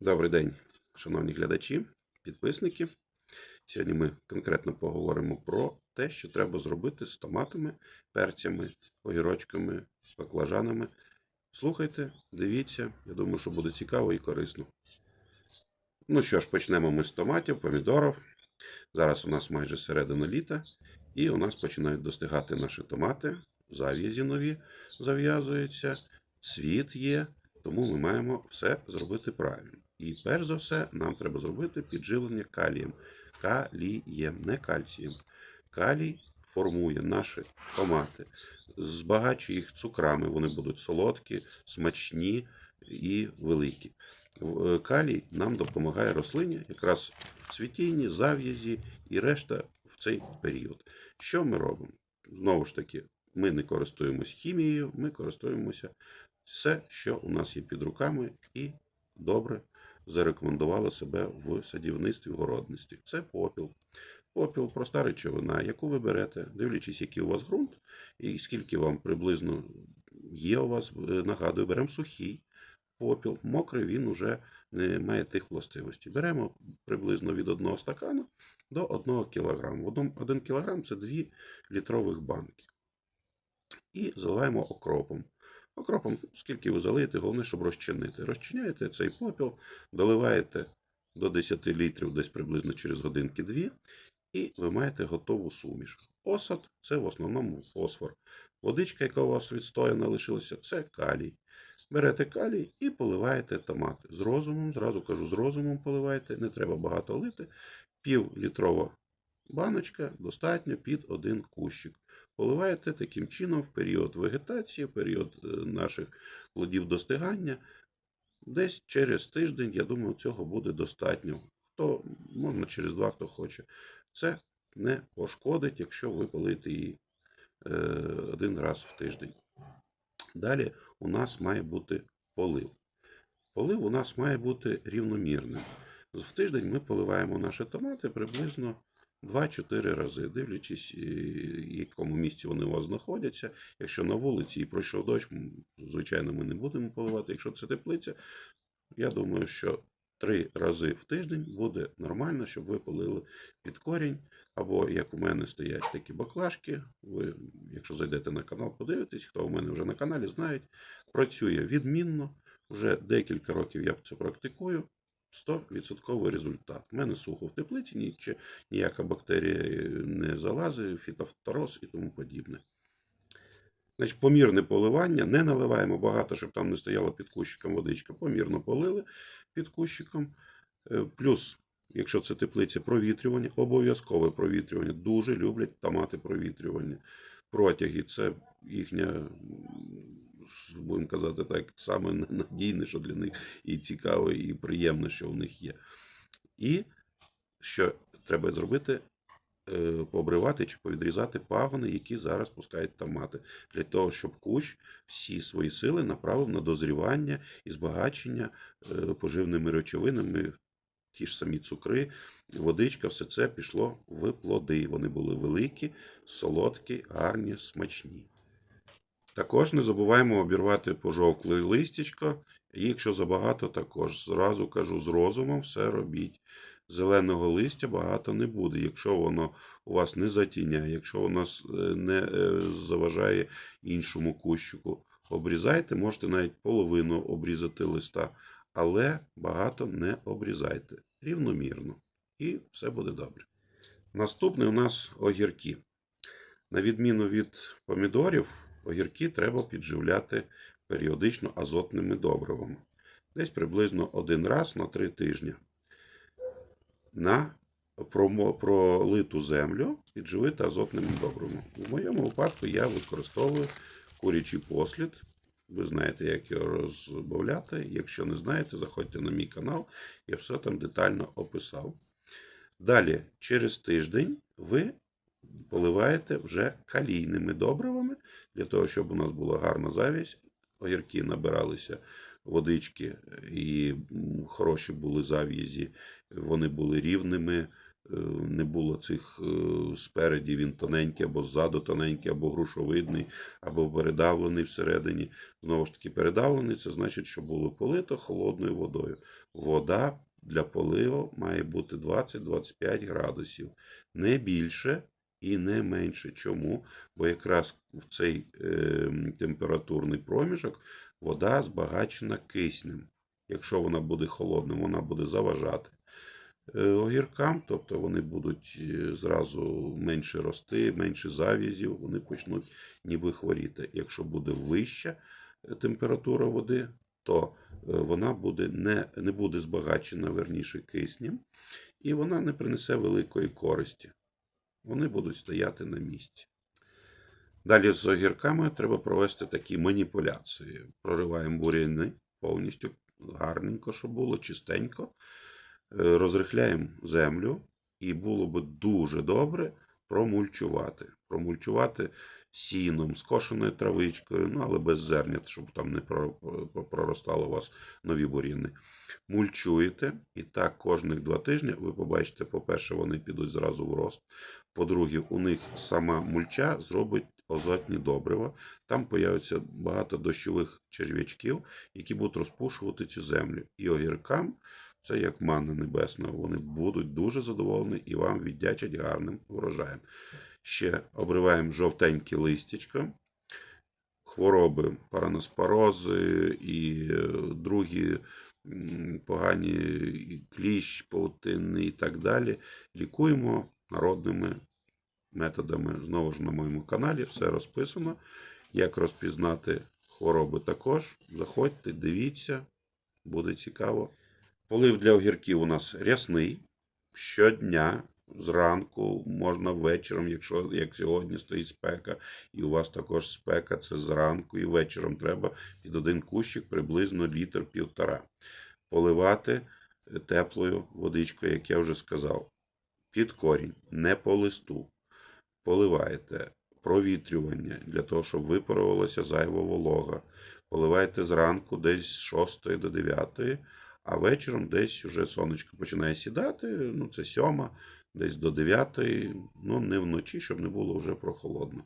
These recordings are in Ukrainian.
Добрий день, шановні глядачі, підписники. Сьогодні ми конкретно поговоримо про те, що треба зробити з томатами, перцями, огірочками, баклажанами. Слухайте, дивіться, я думаю, що буде цікаво і корисно. Ну що ж, почнемо ми з томатів, помідорів. Зараз у нас майже середина літа, і у нас починають достигати наші томати, зав'язі нові зав'язуються, світ є, тому ми маємо все зробити правильно. І перш за все, нам треба зробити підживлення калієм. Калієм, не кальцієм. Калій формує наші томати, збагачує їх цукрами, вони будуть солодкі, смачні і великі. Е, Калій нам допомагає рослині якраз в цвітінні, зав'язі і решта в цей період. Що ми робимо? Знову ж таки, ми не користуємося хімією, ми користуємося все, що у нас є під руками, і добре зарекомендувало себе в садівництві, в городництві. Це попіл. Попіл проста речовина, яку ви берете, дивлячись, який у вас ґрунт, і скільки вам приблизно є у вас, е, нагадую, беремо сухий попіл. Мокрий він уже не має тих властивостей. Беремо приблизно від 1 стакану до 1 кг. 1 кг це 2 літрових банки. І заливаємо окропом. Окропом, скільки ви залиєте, головне, щоб розчинити. Розчиняєте цей попіл, доливаєте до 10 літрів, десь приблизно через годинки 2, і ви маєте готову суміш. Осад це в основному фосфор. Водичка, яка у вас відстояна лишилася, це калій. Берете калій і поливаєте томати. З розумом, зразу кажу, з розумом поливайте, не треба багато лити. Пів літрова баночка достатньо під один кущик. Поливаєте таким чином в період вегетації, в період е, наших плодів достигання. Десь через тиждень, я думаю, цього буде достатньо. Хто можна через два, хто хоче. Це не пошкодить, якщо ви полите її е, один раз в тиждень. Далі у нас має бути полив. Полив у нас має бути рівномірним. В тиждень ми поливаємо наші томати приблизно 2-4 рази, дивлячись, е, в якому місці вони у вас знаходяться. Якщо на вулиці і пройшов дощ, звичайно, ми не будемо поливати. Якщо це теплиця, я думаю, що три рази в тиждень буде нормально, щоб ви полили під корінь. Або як у мене стоять такі баклажки. Ви, якщо зайдете на канал, подивитесь, хто у мене вже на каналі знають, працює відмінно. Вже декілька років я це практикую. 100% результат. У мене сухо в теплиці, ніч- ніяка бактерія не залазить, фітофтороз і тому подібне. Значить, помірне поливання, не наливаємо багато, щоб там не стояло під кущиком водичка. Помірно полили під кущиком. Е, Плюс, якщо це теплиця, провітрювання, обов'язкове провітрювання. Дуже люблять томати провітрювання. Протяги це їхня, будемо казати так, саме надійне, що для них і цікаве, і приємне, що в них є. І що треба зробити? е, Пообривати чи повідрізати пагони, які зараз пускають томати, для того, щоб кущ всі свої сили направив на дозрівання і збагачення е, поживними речовинами, ті ж самі цукри, водичка, все це пішло в плоди. Вони були великі, солодкі, гарні, смачні. Також не забуваємо обірвати пожовкле листячко, якщо забагато, також зразу кажу з розумом все робіть. Зеленого листя багато не буде, якщо воно у вас не затіняє, якщо воно е, не е, заважає іншому кущику. Обрізайте, можете навіть половину обрізати листа, але багато не обрізайте. Рівномірно. І все буде добре. Наступний у нас огірки. На відміну від помідорів, огірки треба підживляти періодично азотними добривами. Десь приблизно один раз на три тижні. На пролиту землю підживити азотними добривами. У моєму випадку я використовую курячий послід. Ви знаєте, як його розбавляти. Якщо не знаєте, заходьте на мій канал, я все там детально описав. Далі, через тиждень ви поливаєте вже калійними добривами, для того, щоб у нас була гарна завість, огірки набиралися водички і хороші були зав'язі, вони були рівними, е, не було цих е, спереді, він тоненький, або ззаду тоненький, або грушовидний, або передавлений всередині. Знову ж таки, передавлений це значить, що було полито холодною водою. Вода для поливу має бути 20-25 градусів, не більше і не менше. Чому? Бо якраз в цей е, температурний проміжок вода збагачена киснем. Якщо вона буде холодною, вона буде заважати е, огіркам, тобто вони будуть е, зразу менше рости, менше зав'язів, вони почнуть ніби хворіти. Якщо буде вища е, температура води, то вона буде не, не буде збагачена верніше киснем, і вона не принесе великої користі. Вони будуть стояти на місці. Далі з огірками треба провести такі маніпуляції. Прориваємо буряни повністю гарненько, щоб було чистенько. Е, Розрихляємо землю, і було би дуже добре промульчувати. Промульчувати сіном, скошеною травичкою, ну але без зернят, щоб там не про- проростало у вас нові бур'яни. Мульчуєте, і так кожних два тижні ви побачите, по-перше, вони підуть зразу в рост. По-друге, у них сама мульча зробить азотні добрива. Там появиться багато дощових черв'ячків, які будуть розпушувати цю землю. І огіркам це як манна небесна. Вони будуть дуже задоволені і вам віддячать гарним врожаєм. Ще обриваємо жовтенькі листячка, хвороби, параноспорози і е, другі погані кліщ, паутинний і так далі. Лікуємо народними методами. Знову ж на моєму каналі все розписано. Як розпізнати хвороби також. Заходьте, дивіться, буде цікаво. Полив для огірків у нас рясний. Щодня, зранку, можна вечором, якщо як сьогодні стоїть спека, і у вас також спека, це зранку і вечором треба під один кущик приблизно літр півтора. Поливати е, теплою водичкою, як я вже сказав. Під корінь, не по листу. Поливаєте провітрювання для того, щоб випарувалася зайва волога. Поливаєте зранку десь з 6 до 9, а вечором десь вже сонечко починає сідати, ну це 7, десь до 9, ну не вночі, щоб не було вже прохолодно.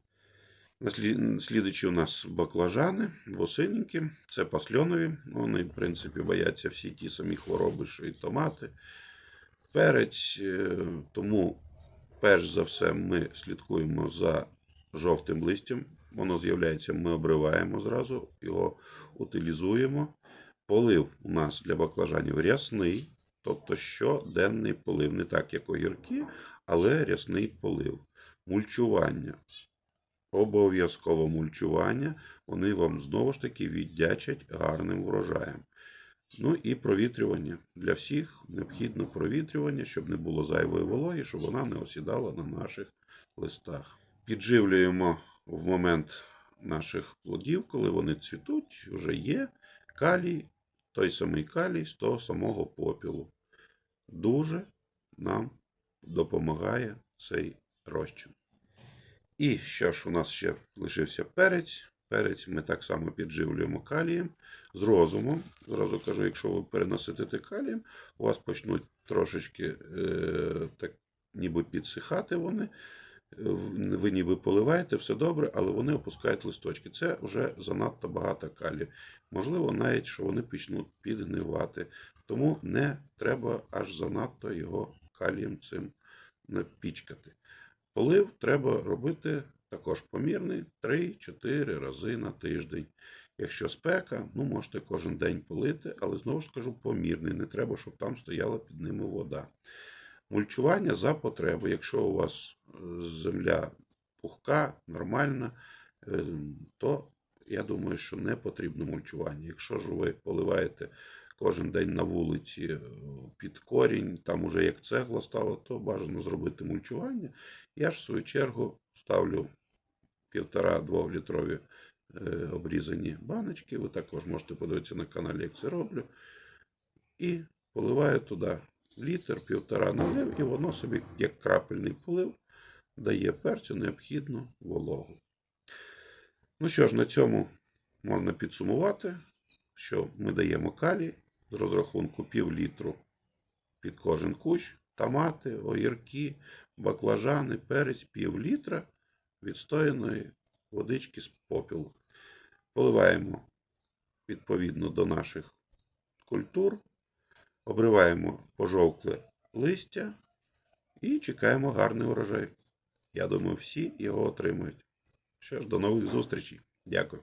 Слідуючі у нас баклажани, босиненькі, це пасльонові. Вони, в принципі, бояться всі ті самі хвороби, що і томати, перець. е, Тому, перш за все, ми слідкуємо за жовтим листям. Воно з'являється, ми обриваємо зразу, його утилізуємо. Полив у нас для баклажанів рясний, тобто щоденний полив, не так, як огірки, але рясний полив. Мульчування. Обов'язково мульчування. Вони вам знову ж таки віддячать гарним врожаєм. Ну і провітрювання. Для всіх необхідно провітрювання, щоб не було зайвої вологи, щоб вона не осідала на наших листах. Підживлюємо в момент наших плодів, коли вони цвітуть, вже є калій, той самий калій з того самого попілу. Дуже нам допомагає цей розчин. І що ж у нас ще лишився перець. Перець ми так само підживлюємо калієм з розумом. Зразу кажу, якщо ви перенаситите калієм, у вас почнуть трошечки е, так, ніби підсихати вони. Ви ніби поливаєте, все добре, але вони опускають листочки. Це вже занадто багато калію. Можливо, навіть що вони почнуть підгнивати. Тому не треба аж занадто його калієм цим напічкати. Полив треба робити також помірний 3-4 рази на тиждень. Якщо спека, ну можете кожен день полити, але знову ж кажу, помірний. Не треба, щоб там стояла під ними вода. Мульчування за потреби. Якщо у вас е, земля пухка, нормальна, е, то я думаю, що не потрібно мульчування. Якщо ж ви поливаєте кожен день на вулиці е, під корінь, там уже як цегла стало, то бажано зробити мульчування. Я ж в свою чергу ставлю півтора-двох літрові обрізані баночки. Ви також можете подивитися на каналі, як це роблю. І поливаю туди літр, півтора налив, і воно собі, як крапельний полив, дає перцю необхідну вологу. Ну що ж, на цьому можна підсумувати, що ми даємо калій з розрахунку пів літру під кожен кущ. томати, огірки, баклажани, перець, пів літра відстояної водички з попілу. Поливаємо відповідно до наших культур, обриваємо пожовкле листя і чекаємо гарний урожай. Я думаю, всі його отримують. Що ж, до нових зустрічей. Дякую.